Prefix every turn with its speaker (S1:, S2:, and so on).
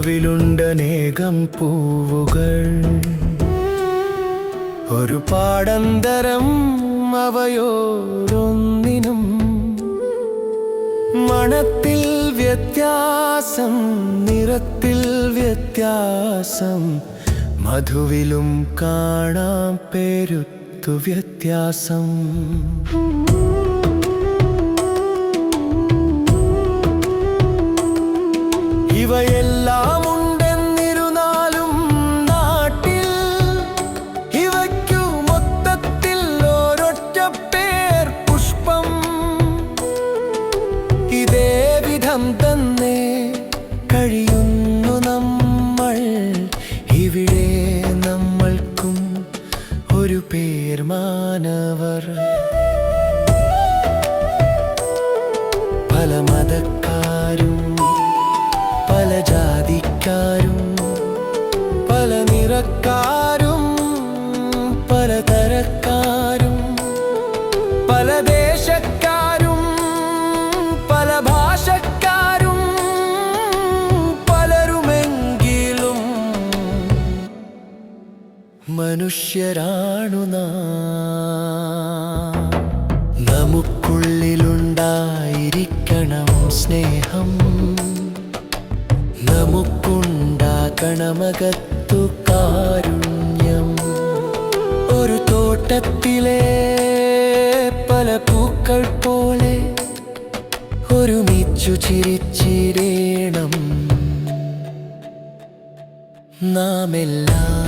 S1: മധുവിലുണ്ടനേകം പൂവുകൾ. ഒരു പാടന്തരം അവയോരൊന്നിനും മണത്തിൽ വ്യത്യാസം നിറത്തിൽ വ്യത്യാസം മധുവിലും കാണാം പേരുത്തു വ്യത്യാസം. ഇവയെല്ലാം ഉണ്ടെന്നിരുന്നാലും നാട്ടിൽ ഇവയ്ക്കു മൊത്തത്തിൽ ഒരൊറ്റ പേർ പുഷ്പം. ഇതേ വിധം തന്നെ കഴിയുന്നു നമ്മൾ. ഇവിടെ നമ്മൾക്കും ഒരു പേർ മാനവർ. പല തരക്കാരും പല ദേശക്കാരും പല ഭാഷക്കാരും പലരുമെങ്കിലും മനുഷ്യരാണു നമുക്കുള്ളിലുണ്ടായിരിക്കണം സ്നേഹം. നമുക്കുണ്ടാകണമകത്തു കാരുണ്യം. ഒരു തോട്ടത്തിലെ പല പൂക്കൾ പോലെ ഒരുമിച്ചു ചിരിച്ചിരേണം നാം എല്ലാം